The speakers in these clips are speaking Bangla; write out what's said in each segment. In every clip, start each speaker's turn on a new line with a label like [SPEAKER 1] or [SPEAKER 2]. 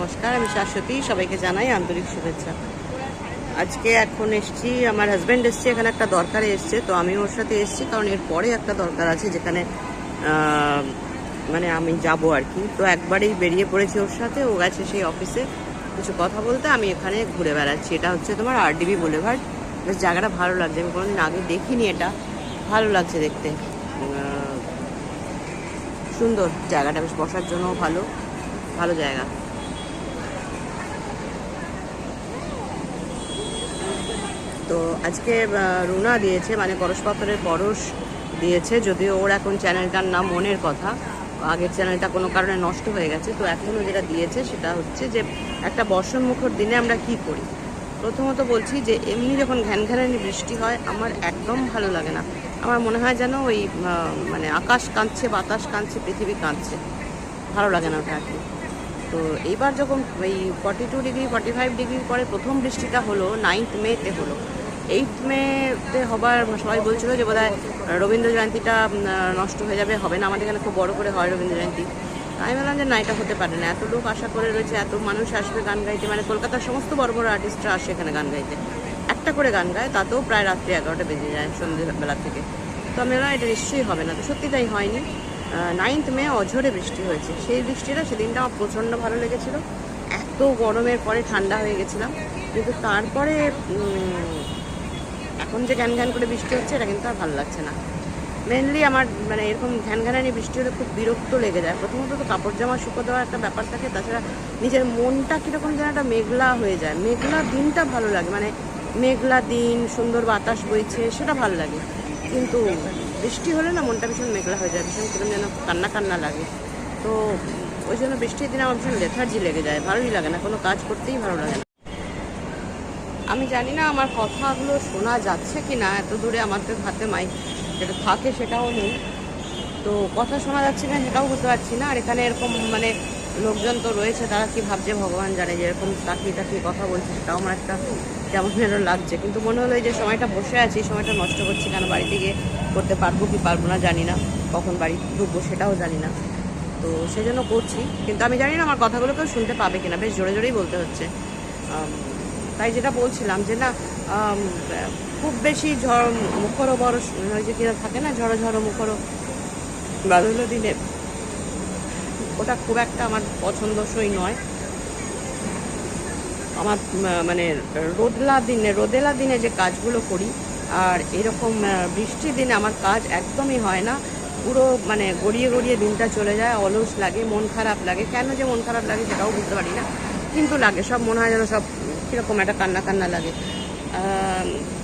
[SPEAKER 1] নমস্কার, আমি শাশ্বতী, সবাইকে জানাই আন্তরিক শুভেচ্ছা। আজকে এখন এসছি, আমার হাজব্যান্ড এসছে, এখানে একটা দরকারে এসছে, তো আমি ওর সাথে এসছি, কারণ এর পরে একটা দরকার আছে, যেখানে মানে আমি যাব আর কি। তো একবারেই বেরিয়ে পড়েছি ওর সাথে, ও গেছে সেই অফিসে কিছু কথা বলতে আমি এখানে ঘুরে বেড়াচ্ছি। এটা হচ্ছে তোমার আরডিবি বুলেভার্ড বেশ জায়গাটা ভালো লাগছে, আমি কোনোদিন আগে দেখিনি এটা। ভালো লাগছে দেখতে। সুন্দর জায়গাটা, বেশ বসার জন্য ভালো। ভালো জায়গা। তো আজকে রুনা দিয়েছে মানে পরশপাথরের পরশ দিয়েছে, যদিও ওর এখন চ্যানেলটার নাম মনের কথা। আগের চ্যানেলটা কোনো কারণে নষ্ট হয়ে গেছে, তো এখনও যেটা দিয়েছে সেটা হচ্ছে যে, একটা বর্ষণ মুখর দিনে আমরা কি করি? প্রথমত বলছি যে, এমনি যখন ঘ্যান ঘ্যানানি বৃষ্টি হয়, আমার একদম ভালো লাগে না। আমার মনে হয় যেন ওই মানে আকাশ কাঁদছে, বাতাস কাঁদছে, পৃথিবী কাঁদছে। ভালো লাগে না ওটা কি। তো এইবার যখন ওই forty two degree forty five ডিগ্রির পরে প্রথম বৃষ্টিটা হলো নাইন্থ মেতে হলো। এইট মেতে হবার সবাই বলছিল যে বোধহয় রবীন্দ্র জয়ন্তীটা নষ্ট হয়ে যাবে, হবে না। আমাদের এখানে খুব বড় করে হয় রবীন্দ্র জয়ন্তী। আমি বললাম যে না, এটা হতে পারে না। এত লোক আশা করে রয়েছে, এত মানুষ আসবে গান গাইতে। মানে কলকাতার সমস্ত বড় বড় আর্টিস্টরা আসে এখানে গান গাইতে। একটা করে গান গায়, তাতেও প্রায় রাত্রি এগারোটা বেজে যায় সন্ধ্যেবেলা থেকে। তো আমি বললাম, এটা নিশ্চয়ই হবে না। তো সত্যি তাই হয়নি। নাইন্থ মে অঝরে বৃষ্টি হয়েছে। সেই বৃষ্টিটা সেদিনটা আমার প্রচণ্ড ভালো লেগেছিল। এত গরমের পরে ঠান্ডা হয়ে গেছিলাম। কিন্তু তারপরে এখন যে ঘ্যান ঘ্যান করে বৃষ্টি হচ্ছে, এটা কিন্তু আর ভালো লাগছে না। মেনলি আমার মানে এরকম ঘ্যান ঘ্যানানি বৃষ্টি হলে খুব বিরক্ত লেগে যায়। প্রথমত তো কাপড় জামা শুকো দেওয়ার একটা ব্যাপার থাকে, তাছাড়া নিজের মনটা কীরকম যেন একটা মেঘলা হয়ে যায়। মেঘলা দিনটা ভালো লাগে মানে মেঘলা দিন, সুন্দর বাতাস বইছে, সেটা ভালো লাগে। কিন্তু বৃষ্টি হলে না মনটা ভীষণ মেঘলা হয়ে যায়, ভীষণ কিরম যেন কান্না কান্না লাগে। তো ওই জন্য বৃষ্টির দিনে আমার ভীষণ লেথার্জি লেগে যায়, ভালোই লাগে না, কোনো কাজ করতেই ভালো লাগে না। আমি জানি না আমার কথাগুলো শোনা যাচ্ছে কি না এত দূরে আমাদের হাতে মাইক যেটা থাকে সেটাও নেই। তো কথা শোনা যাচ্ছে না সেটাও বুঝতে পারছি না। আর এখানে এরকম মানে লোকজন তো রয়েছে, তারা কি ভাবছে ভগবান জানে যে এরকম তাকিয়ে তাকিয়ে কথা বলছে সেটাও আমার একটা কেমন যেন লাগছে। কিন্তু মনে হলো এই যে সময়টা বসে আছি, সময়টা নষ্ট করছি কেন, বাড়িতে গিয়ে করতে পারব কি পারব না জানি না, কখন বাড়ি ঢুকবো সেটাও জানি না। তো সেই জন্য করছি, কিন্তু আমি জানি না আমার কথাগুলো কেউ শুনতে পাবে কিনা, বেশ জোরে জোরেই বলতে হচ্ছে। তাই যেটা বলছিলাম যে না খুব বেশি ঝড় মুখরো বড় যে কিনা থাকে না, ঝড়ো ঝড়ো মুখরো বাদল দিনে ওটা খুব একটা আমার পছন্দসই নয়। আমার মানে রোদলা দিনে, রোদেলা দিনে যে কাজগুলো করি, আর এরকম বৃষ্টির দিনে আমার কাজ একদমই হয় না। পুরো মানে গড়িয়ে গড়িয়ে দিনটা চলে যায়, অলস লাগে, মন খারাপ লাগে। কেন যে মন খারাপ লাগে সেটাও বুঝতে পারি না। কিন্তু লাগে, সব মনে হয় যেন সব কীরকম একটা কান্না কান্না লাগে।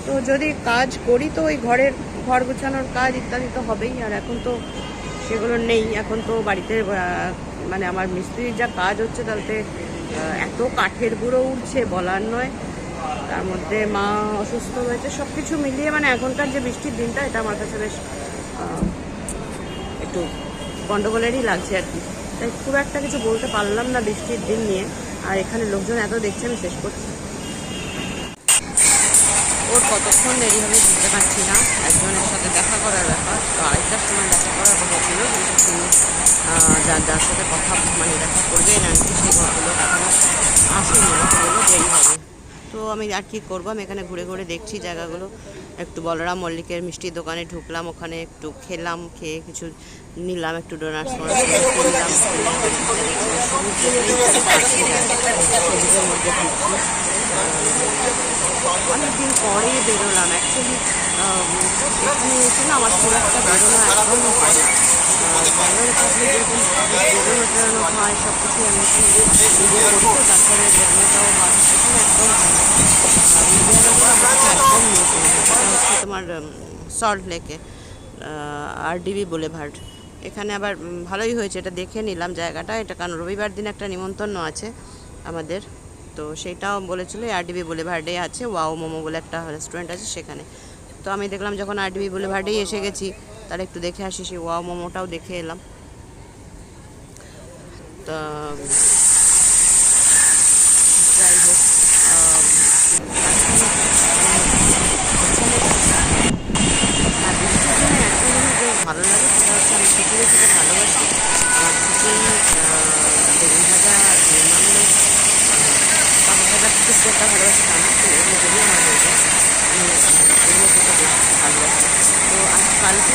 [SPEAKER 1] তো যদি কাজ করি তো ওই ঘরের, ঘর গুছানোর কাজ ইত্যাদি তো হবেই। আর এখন তো সেগুলো নেই। এখন তো বাড়িতে মানে আমার মিস্ত্রির যা কাজ হচ্ছে তাতে এত কাঠের গুঁড়ো উঠছে বলার নয়। তার মধ্যে মা অসুস্থ হয়েছে। সব কিছু মিলিয়ে মানে এখনকার যে বৃষ্টির দিনটা, এটা আমার কাছে বেশ একটু গন্ডগোলেরই লাগছে আর কি। তাই খুব একটা কিছু বলতে পারলাম না বৃষ্টির দিন নিয়ে। আর এখানে লোকজন এত দেখছে, আমি শেষ করছি। ওর কতক্ষণ দেরি হবে বুঝতে পারছি না। একজনের সাথে দেখা করার ব্যাপার, তো আরেকটার সময় দেখা করার কথা ছিল, কিন্তু তিনি যার যার সাথে কথা মানে দেখা করবে না সেই কথাগুলো এখনও আসেনি দেরি হবে। তো আমি আর কি করব? আমি এখানে ঘুরে ঘুরে দেখছি জায়গাগুলো। একটু বলরাম মল্লিকের মিষ্টির দোকানে ঢুকলাম, ওখানে একটু খেলাম, খেয়ে কিছু নিলাম, একটু ডোনাটস কিনলাম অনেকদিন পরে বেরোলাম। অ্যাকচুয়ালি এখানে এসে না আমার খুব একটা বেরোনো একদমই হয় না। একদম হচ্ছে তোমার সল্ট লেকে আর ডিবি বুলেভার্ড। এখানে আবার ভালোই হয়েছে, এটা দেখে নিলাম জায়গাটা। এটা কারণ রবিবার দিন একটা নিমন্ত্রণ আছে আমাদের। তো সেইটাও বলেছিল আরডিবি বুলেভার্ডে আছে, ওয়াও মোমো বলে একটা রেস্টুরেন্ট আছে সেখানে। তো আমি দেখলাম যখন আরডিবি বুলেভার্ডেই এসে গেছি তাহলে একটু দেখে আসি, সেই ওয়া মোমোটাও দেখে এলাম। তা, যাই হোক ভালো লাগে, সেটা হচ্ছে আমি খিচুড়ি খেতে ভালোবাসি। আমার খিচুড়ি বেগুন ভাজা ভাজা খুব করতে ভালোবাসি তা না তো এগুলো যদি আমার হয়ে যায় আমি আহ, এগুলো খেতে বেশ ভালোবাসি তো আজ কালকেই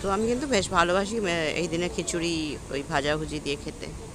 [SPEAKER 1] তো আমি কিন্তু বেশ ভালোবাসি এই দিনে খিচুড়ি ওই ভাজাভুজি দিয়ে খেতে।